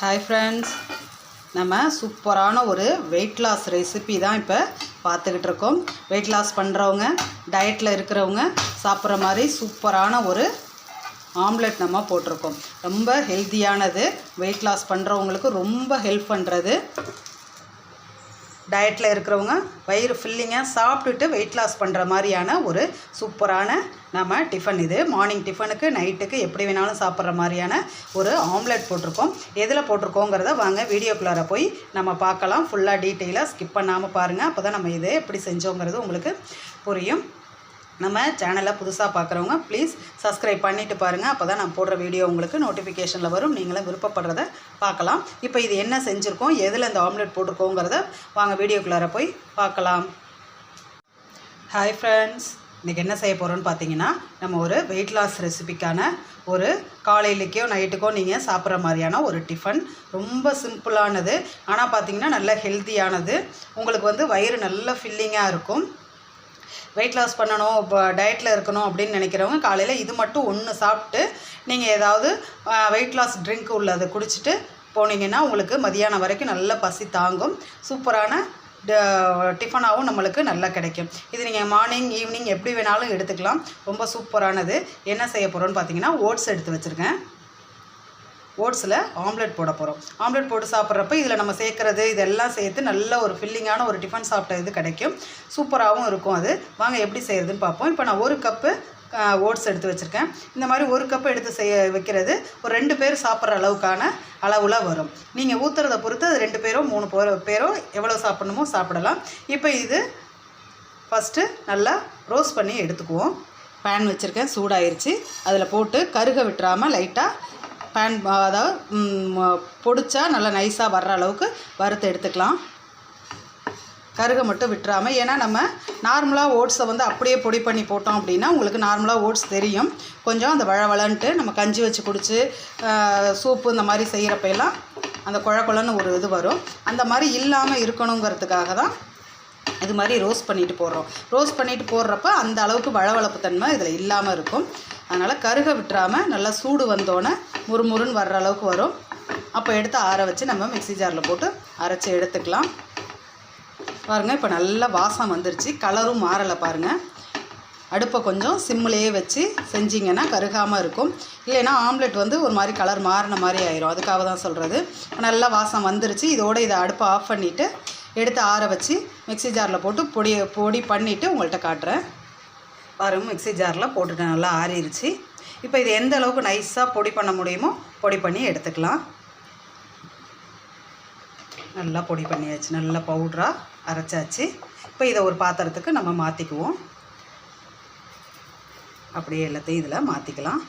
Hi friends நம்ம சூப்பரான ஒரு வெயிட் லாஸ் ரெசிபி தான் இப்போ பார்த்துக்கிட்டு இருக்கோம். வெயிட் லாஸ் பண்ணுறவங்க டயட்டில் இருக்கிறவங்க சாப்பிட்ற மாதிரி சூப்பரான ஒரு ஆம்லெட் நம்ம போட்டிருக்கோம். ரொம்ப ஹெல்த்தியானது வெயிட் லாஸ் பண்ணுறவங்களுக்கு ரொம்ப ஹெல்ப் பண்ணுறது டயட்டில் இருக்கிறவங்க வயிறு ஃபில்லிங்காக சாப்பிட்டுட்டு வெயிட் லாஸ் பண்ணுற மாதிரியான ஒரு சூப்பரான நம்ம டிஃபன் இது. மார்னிங் டிஃபனுக்கு நைட்டுக்கு எப்படி வேணாலும் சாப்பிட்ற மாதிரியான ஒரு ஆம்லெட் போட்டிருக்கோம். எதில் போட்டிருக்கோங்கிறத வாங்க வீடியோக்குள்ளார போய் நம்ம பார்க்கலாம். ஃபுல்லாக டீட்டெயிலாக ஸ்கிப் பண்ணாமல் பாருங்கள் அப்போ தான் நம்ம இதை எப்படி செஞ்சோங்கிறது உங்களுக்கு புரியும். நம்ம சேனலை புதுசாக பார்க்குறவங்க ப்ளீஸ் சப்ஸ்கிரைப் பண்ணிவிட்டு பாருங்கள் அப்போ தான் நான் போடுற வீடியோ உங்களுக்கு நோட்டிஃபிகேஷனில் வரும். நீங்களும் விருப்பப்படுறத பார்க்கலாம். இப்போ இது என்ன செஞ்சுருக்கோம்? எதில் இந்த ஆம்லெட் போட்டிருக்கோங்கிறத வாங்க வீடியோக்குள்ளார போய் பார்க்கலாம். ஹாய் ஃப்ரெண்ட்ஸ் இன்றைக்கி என்ன செய்ய போகிறோன்னு பார்த்தீங்கன்னா நம்ம ஒரு வெயிட் லாஸ் ரெசிபிக்கான ஒரு காலையிலக்கோ நைட்டுக்கோ நீங்கள் சாப்பிட்ற மாதிரியான ஒரு டிஃபன் ரொம்ப சிம்பிளானது ஆனால் பார்த்தீங்கன்னா நல்ல ஹெல்த்தியானது உங்களுக்கு வந்து வயிறு நல்ல ஃபில்லிங்காக இருக்கும். வெயிட் லாஸ் பண்ணணும் இப்போ டயட்டில் இருக்கணும் அப்படின்னு நினைக்கிறவங்க காலையில் இது மட்டும் ஒன்று சாப்பிட்டு நீங்கள் ஏதாவது வெயிட் லாஸ் ட்ரிங்க் உள்ளதை குடிச்சிட்டு போனீங்கன்னா உங்களுக்கு மதியானம் வரைக்கும் நல்ல பசி தாங்கும். சூப்பரான டிஃபனாகவும் நம்மளுக்கு நல்லா கிடைக்கும். இது நீங்கள் மார்னிங் ஈவினிங் எப்படி வேணாலும் எடுத்துக்கலாம். ரொம்ப சூப்பரானது. என்ன செய்ய போகிறோன்னு பார்த்தீங்கன்னா ஓட்ஸ் எடுத்து வச்சுருக்கேன். ஓட்ஸில் ஆம்லெட் போட போகிறோம் ஆம்லெட் போட்டு சாப்பிட்றப்ப இதில் நம்ம சேர்க்குறது இதெல்லாம் சேர்த்து நல்ல ஒரு ஃபில்லிங்கான ஒரு டிஃபன் சாப்பிட்ட இது கிடைக்கும். சூப்பராகவும் இருக்கும் அது. வாங்க எப்படி செய்கிறதுன்னு பார்ப்போம். இப்போ நான் ஒரு கப்பு ஓட்ஸ் எடுத்து வச்சுருக்கேன். இந்த மாதிரி ஒரு கப் எடுத்து செய்ய வைக்கிறது ஒரு ரெண்டு பேர் சாப்பிட்ற அளவுக்கான அளவில் வரும். நீங்கள் ஊற்றுறத பொறுத்து அது ரெண்டு பேரோ மூணு பேரோ பேரோ எவ்வளோ சாப்பிட்ணுமோ சாப்பிடலாம். இப்போ இது ஃபஸ்ட்டு நல்லா ரோஸ்ட் பண்ணி எடுத்துக்குவோம். பேன் வச்சுருக்கேன் சூடாயிருச்சு. அதில் போட்டு கருக விட்டுறாமல் லைட்டாக பேன் அதாவது பொடிச்சா நல்லா நைஸாக வர்ற அளவுக்கு வறுத்து எடுத்துக்கலாம். கருக மட்டும் விட்டுறாமல் ஏன்னா நம்ம நார்மலாக ஓட்ஸை வந்து அப்படியே பொடி பண்ணி போட்டோம் அப்படின்னா உங்களுக்கு நார்மலாக ஓட்ஸ் தெரியும். கொஞ்சம் அந்த வளவளன்ட்டு நம்ம கஞ்சி வச்சு குடிச்சு சூப்பு இந்த மாதிரி செய்கிறப்ப எல்லாம் அந்த குழ குழன்னு ஒரு இது வரும். அந்த மாதிரி இல்லாமல் இருக்கணுங்கிறதுக்காக தான் இது மாதிரி ரோஸ்ட் பண்ணிட்டு போடுறோம். ரோஸ்ட் பண்ணிட்டு போடுறப்ப அந்த அளவுக்கு வளவளப்பு தன்மை இதில் இல்லாமல் இருக்கும். அதனால் கருக விட்டுறாமல் நல்லா சூடு வந்தோடனே முறுமுறுன்னு வர்ற அளவுக்கு வரும். அப்போ எடுத்து ஆற வச்சு நம்ம மிக்ஸி ஜாரில் போட்டு அரைச்சி எடுத்துக்கலாம். பாருங்கள் இப்போ நல்லா வாசம் வந்துருச்சு. கலரும் மாறலை பாருங்கள் அடுப்பை கொஞ்சம் சிம்மிலேயே வச்சு செஞ்சிங்கன்னா கருகாமல் இருக்கும். இல்லைன்னா ஆம்லெட் வந்து ஒரு மாதிரி கலர் மாறின மாதிரி ஆயிரும். அதுக்காக தான் சொல்கிறது நல்லா வாசம் வந்துருச்சு. இதோடு இதை அடுப்பை ஆஃப் பண்ணிவிட்டு எடுத்து ஆற வச்சு மிக்ஸி ஜாரில் போட்டு பொடி பொடி பண்ணிவிட்டு உங்கள்கிட்ட காட்டுறேன். பாருங்கள் மிக்ஸி ஜாரில் போட்டுட்டு நல்லா ஆறிடுச்சு இப்போ இது எந்த அளவுக்கு நைஸாக பொடி பண்ண முடியுமோ பொடி பண்ணி எடுத்துக்கலாம். நல்லா பொடி பண்ணியாச்சு. நல்லா பவுட்ராக அரைச்சாச்சு. இப்போ இதை ஒரு பாத்திரத்துக்கு நம்ம மாற்றிக்குவோம் அப்படியே எல்லாத்தையும் இதில் மாற்றிக்கலாம்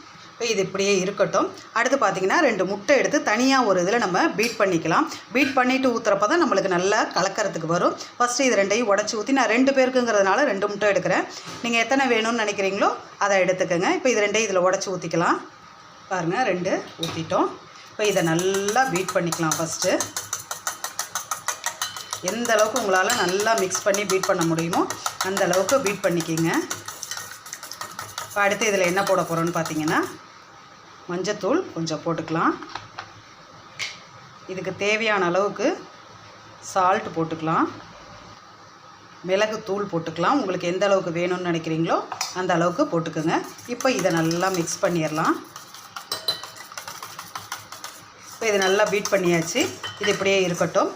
இது இப்படியே இருக்கட்டும். அடுத்து பார்த்திங்கன்னா ரெண்டு முட்டை எடுத்து தனியாக ஒரு இதில் நம்ம பீட் பண்ணிக்கலாம். பீட் பண்ணிவிட்டு ஊற்றுறப்ப தான் நம்மளுக்கு நல்லா கலக்கிறதுக்கு வரும். ஃபஸ்ட்டு இது ரெண்டையும் உடச்சி ஊற்றி நான் ரெண்டு பேருக்குங்கிறதுனால ரெண்டு முட்டை எடுக்கிறேன். நீங்கள் எத்தனை வேணும்னு நினைக்கிறீங்களோ அதை எடுத்துக்கோங்க. இப்போ இது ரெண்டையும் இதில் உடச்சி ஊற்றிக்கலாம் பாருங்கள் ரெண்டு ஊற்றிட்டோம் இப்போ இதை நல்லா பீட் பண்ணிக்கலாம் ஃபஸ்ட்டு எந்த அளவுக்கு உங்களால் நல்லா மிக்ஸ் பண்ணி பீட் பண்ண முடியுமோ அந்த அளவுக்கு பீட் பண்ணிக்கிங்க. இப்போ அடுத்து இதில் என்ன போட போகிறோன்னு பார்த்தீங்கன்னா மஞ்சத்தூள் கொஞ்சம் போட்டுக்கலாம். இதுக்கு தேவையான அளவுக்கு சால்ட் போட்டுக்கலாம். மிளகு தூள் போட்டுக்கலாம். உங்களுக்கு எந்த அளவுக்கு வேணும்னு நினைக்கிறீங்களோ அந்த அளவுக்கு போட்டுக்கோங்க. இப்போ இதை நல்லா மிக்ஸ் பண்ணிடலாம். இப்போ இது நல்லா பீட் பண்ணியாச்சு. இது இப்படியே இருக்கட்டும்.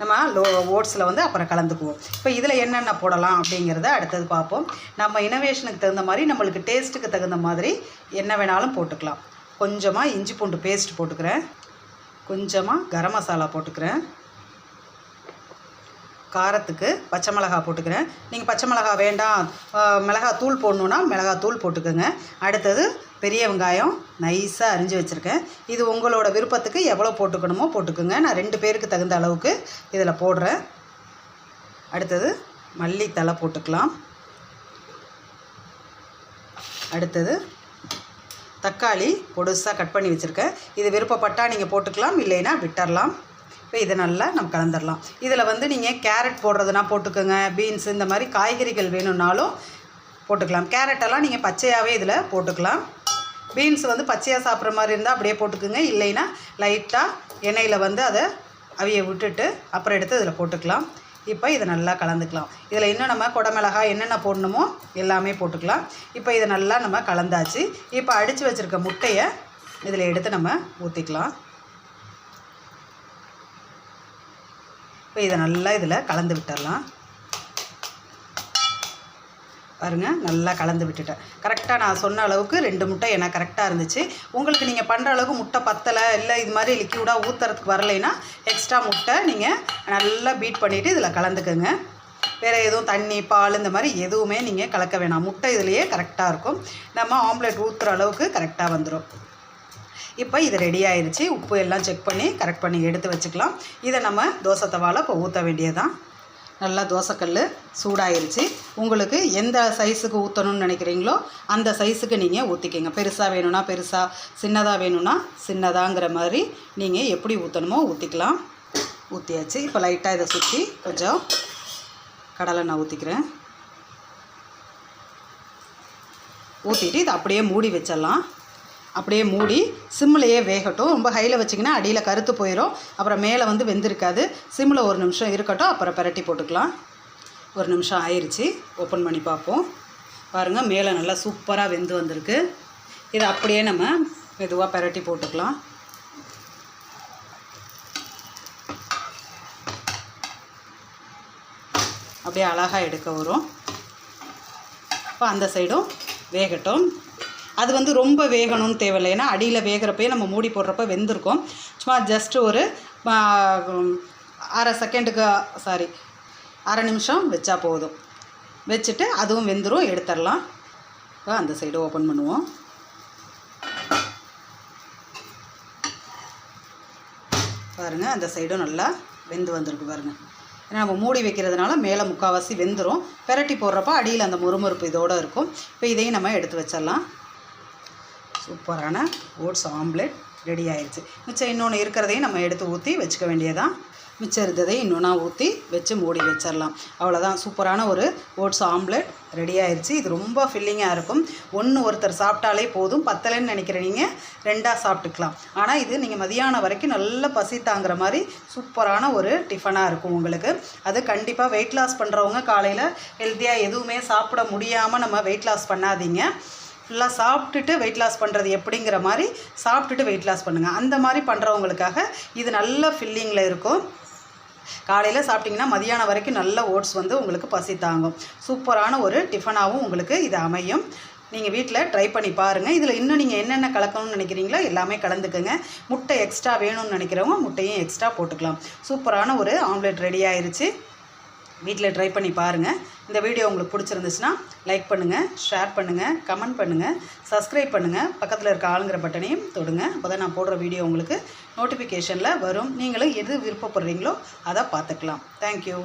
நம்ம லோ ஓட்ஸில் வந்து அப்புறம் கலந்துக்குவோம். இப்போ இதில் என்னென்ன போடலாம் அப்படிங்கிறத அடுத்தது பார்ப்போம். நம்ம இனோவேஷனுக்கு தகுந்த மாதிரி நம்மளுக்கு டேஸ்ட்டுக்கு தகுந்த மாதிரி என்ன வேணாலும் போட்டுக்கலாம். கொஞ்சமாக இஞ்சி பூண்டு பேஸ்ட் போட்டுக்கிறேன். கொஞ்சமாக கரம் மசாலா போட்டுக்கிறேன். காரத்துக்கு பச்சை மிளகா போட்டுக்கிறேன். நீங்கள் பச்சை மிளகா வேண்டாம். மிளகா தூள் போடணுன்னா மிளகா தூள் போட்டுக்கோங்க. அடுத்தது பெரிய வெங்காயம் நைஸாக அரிஞ்சு வச்சுருக்கேன். இது உங்களோட விருப்பத்துக்கு எவ்வளோ போட்டுக்கணுமோ போட்டுக்கோங்க. நான் ரெண்டு பேருக்கு தகுந்த அளவுக்கு இதில் போடுறேன். அடுத்தது மல்லித்தலை போட்டுக்கலாம். அடுத்தது தக்காளி பொடுசாக கட் பண்ணி வச்சுருக்கேன். இது விருப்பப்பட்டால் நீங்கள் போட்டுக்கலாம் இல்லைன்னா விட்டுறலாம். இப்போ இதை நல்லா நம்ம கலந்துடலாம் இதில் வந்து நீங்கள் கேரட் போடுறதுனா போட்டுக்கோங்க. பீன்ஸ் இந்த மாதிரி காய்கறிகள் வேணும்னாலும் போட்டுக்கலாம். கேரட்டெல்லாம் நீங்கள் பச்சையாகவே இதில் போட்டுக்கலாம். பீன்ஸ் வந்து பச்சையாக சாப்பிட்ற மாதிரி இருந்தால் அப்படியே போட்டுக்குங்க. இல்லைன்னா லைட்டாக எண்ணெயில் வந்து அதை அவிய விட்டுட்டு அப்புறம் எடுத்து இதில் போட்டுக்கலாம். இப்போ இதை நல்லா கலந்துக்கலாம். இதில் இன்னும் நம்ம குடமிளகாய் என்னென்ன போடணுமோ எல்லாமே போட்டுக்கலாம். இப்போ இதை நல்லா நம்ம கலந்தாச்சு. இப்போ அடித்து வச்சுருக்க முட்டையை இதில் எடுத்து நம்ம ஊற்றிக்கலாம் இப்போ இதை நல்லா இதில் கலந்து விட்டுடலாம். பாருங்கள் நல்லா கலந்து விட்டுட்டேன். கரெக்டாக நான் சொன்ன அளவுக்கு ரெண்டு முட்டை எனக்கு கரெக்டாக இருந்துச்சு. உங்களுக்கு நீங்கள் பண்ணுற அளவுக்கு முட்டை பத்தலை இல்லை இது மாதிரி லிக்யூடாக ஊற்றுறதுக்கு வரலைன்னா எக்ஸ்ட்ரா முட்டை நீங்கள் நல்லா பீட் பண்ணிவிட்டு இதில் கலந்துக்கோங்க. வேறு எதுவும் தண்ணி பால் இந்த மாதிரி எதுவுமே நீங்கள் கலக்க வேணாம். முட்டை இதுலேயே கரெக்டாக இருக்கும். நம்ம ஆம்லெட் ஊற்றுற அளவுக்கு கரெக்டாக வந்துடும் இப்போ இது ரெடி ஆயிடுச்சு உப்பு எல்லாம் செக் பண்ணி கரெக்ட் பண்ணி எடுத்து வச்சுக்கலாம். இதை நம்ம தோசை தவாவில் இப்போ ஊற்ற வேண்டியதான் நல்லா தோசைக்கல் சூடாயிருச்சு. உங்களுக்கு எந்த சைஸுக்கு ஊற்றணும்னு நினைக்கிறீங்களோ அந்த சைஸுக்கு நீங்கள் ஊற்றிக்கிங்க பெருசாக வேணும்னா பெருசாக சின்னதாக வேணும்னா சின்னதாங்கிற மாதிரி நீங்கள் எப்படி ஊற்றணுமோ ஊற்றிக்கலாம் ஊற்றியாச்சு இப்போ லைட்டாக இதை சுற்றி கொஞ்சம் கடலை நான் ஊற்றிக்கிறேன் ஊற்றிட்டு இதை அப்படியே மூடி வச்சிடலாம். அப்படியே மூடி சிம்மிலையே வேகட்டும். ரொம்ப ஹையில் வச்சிங்கன்னா அடியில் கருத்து போயிடும் அப்புறம் மேலே வந்து வெந்திருக்காது. சிம்மில் ஒரு நிமிஷம் இருக்கட்டும். அப்புறம் பிரட்டி போட்டுக்கலாம். ஒரு நிமிஷம் ஆயிடுச்சு ஓப்பன் பண்ணி பார்ப்போம். பாருங்கள் மேலே நல்லா சூப்பராக வெந்து வந்திருக்கு. இதை அப்படியே நம்ம மெதுவாக பிரட்டி போட்டுக்கலாம். அப்படியே அழகாக எடுக்க வரும். இப்போ அந்த சைடும் வேகட்டும். அது வந்து ரொம்ப வேகணும்னு தேவையில்லை. ஏன்னா அடியில் வேகிறப்பயே நம்ம மூடி போடுறப்ப வெந்திருக்கும். சும்மா ஜஸ்ட் ஒரு அரை செகண்டுக்கு சாரி அரை நிமிஷம் வச்சா போதும். வச்சுட்டு அதுவும் வெந்துடும் எடுத்துடலாம். இப்போ அந்த சைடு ஓப்பன் பண்ணுவோம். பாருங்கள் அந்த சைடும் நல்லா வெந்து வந்திருக்கு பாருங்கள் ஏன்னா நம்ம மூடி வைக்கிறதுனால மேலே முக்கால்வாசி வெந்துடும் பெரட்டி போடுறப்ப அடியில் அந்த முறுமுறுப்பு இதோடு இருக்கும். இப்போ இதையும் நம்ம எடுத்து வச்சிடலாம். சூப்பரான ஓட்ஸ் ஆம்லெட் ரெடி ஆயிடுச்சு மிச்சம் இன்னொன்று இருக்கிறதையும் நம்ம எடுத்து ஊற்றி வச்சுக்க வேண்டியதான் மிச்சம் இருந்ததை இன்னொன்றா ஊற்றி வச்சு மூடி வச்சிடலாம் அவ்வளோதான் சூப்பரான ஒரு ஓட்ஸ் ஆம்லெட் ரெடி ஆயிடுச்சு இது ரொம்ப ஃபில்லிங்காக இருக்கும். ஒன்று ஒருத்தர் சாப்பிட்டாலே போதும். பத்தலைன்னு நினைக்கிற நீங்கள் ரெண்டாக சாப்பிட்டுக்கலாம். ஆனால் இது நீங்கள் மதியானம் வரைக்கும் நல்ல பசி தாங்குற மாதிரி சூப்பரான ஒரு டிஃபனாக இருக்கும் உங்களுக்கு. அது கண்டிப்பாக வெயிட் லாஸ் பண்ணுறவங்க காலையில் ஹெல்த்தியாக எதுவுமே சாப்பிட முடியாமல் நம்ம வெயிட் லாஸ் பண்ணாதீங்க. ஃபுல்லாக சாப்பிட்டுட்டு வெயிட் லாஸ் பண்ணுறது எப்படிங்கிற மாதிரி சாப்பிட்டுட்டு வெயிட் லாஸ் பண்ணுங்கள் அந்த மாதிரி பண்ணுறவங்களுக்காக இது நல்ல ஃபில்லிங்கில் இருக்கும். காலையில் சாப்பிட்டிங்கன்னா மதியானம் வரைக்கும் நல்ல ஓட்ஸ் வந்து உங்களுக்கு பசி தாங்கும். சூப்பரான ஒரு டிஃபனாகவும் உங்களுக்கு இது அமையும். நீங்கள் வீட்டில் ட்ரை பண்ணி பாருங்கள் இதில் இன்னும் நீங்கள் என்னென்ன கலக்கணும்னு நினைக்கிறீங்களோ எல்லாமே கலந்துக்கங்க. முட்டை எக்ஸ்ட்ரா வேணும்னு நினைக்கிறவங்க முட்டையும் எக்ஸ்ட்ரா போட்டுக்கலாம். சூப்பரான ஒரு ஆம்லெட் ரெடி ஆயிடுச்சு வீட்டில் ட்ரை பண்ணி பாருங்கள் இந்த வீடியோ உங்களுக்கு பிடிச்சிருந்துச்சுன்னா லைக் பண்ணுங்கள் ஷேர் பண்ணுங்கள் கமெண்ட் பண்ணுங்கள் சப்ஸ்கிரைப் பண்ணுங்கள் பக்கத்தில் இருக்க ஆளுங்கிற பட்டனையும் தொடுங்க. அப்போ தான் நான் போடுற வீடியோ உங்களுக்கு நோட்டிஃபிகேஷனில் வரும். நீங்களும் எது விருப்பப்படுறீங்களோ அதை பார்த்துக்கலாம். தேங்க்யூ